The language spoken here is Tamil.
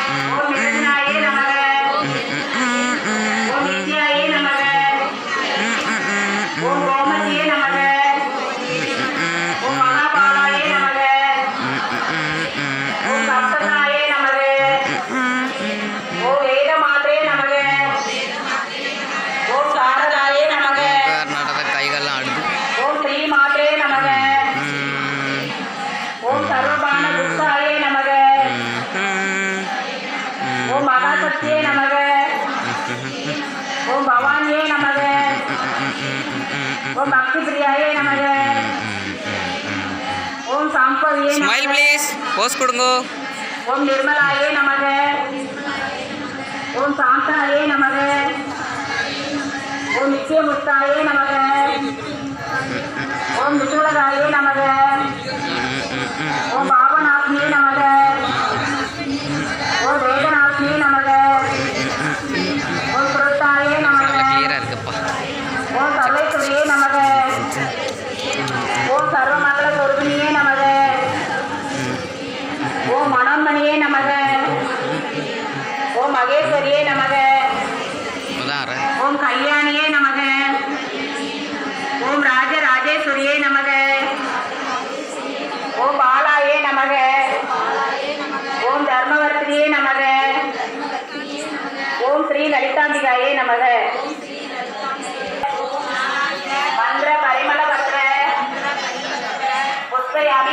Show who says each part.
Speaker 1: 我一直在 மகாசக்தியே நமக. ஓம் பவானியே நமக. ஓம் பக்தி பிரியாயே நமக. ஓம் சாம்பவியே
Speaker 2: ஸ்மைல் ப்ளீஸ் போஸ் கொடுங்க.
Speaker 1: ஓம் நிர்மலாயே நமக. ஓம் சாந்தாயே நமக. ஓம் நிச்சயமுக்தாயே நமக ஓம் விசுவலகாயே நமக ஓம் பாவநாத்மியே நமக ஓம் வேதநாத்மியே நமக ஓம் புரத்தாயே நமக
Speaker 2: நல்லா கிளியராக இருக்குப்பா
Speaker 1: ஓம் சர்வேஸ்வரியே நமக ஓம் சர்வமங்கள சொருபினியே நமக. ஓம் மனோன்மணியே நமக. ஓம் மகேஸ்வரியே நமக. ஓம் கல்யாணியே நமக. ஓம் ராஜராஜேஸ்வரியே நமக. ஓம் பாலாயே நமக. ஓம் தர்மவர்த்தினியே நமக. ஓம் ஸ்ரீ லலிதாம்பிகாயே நமக. আমি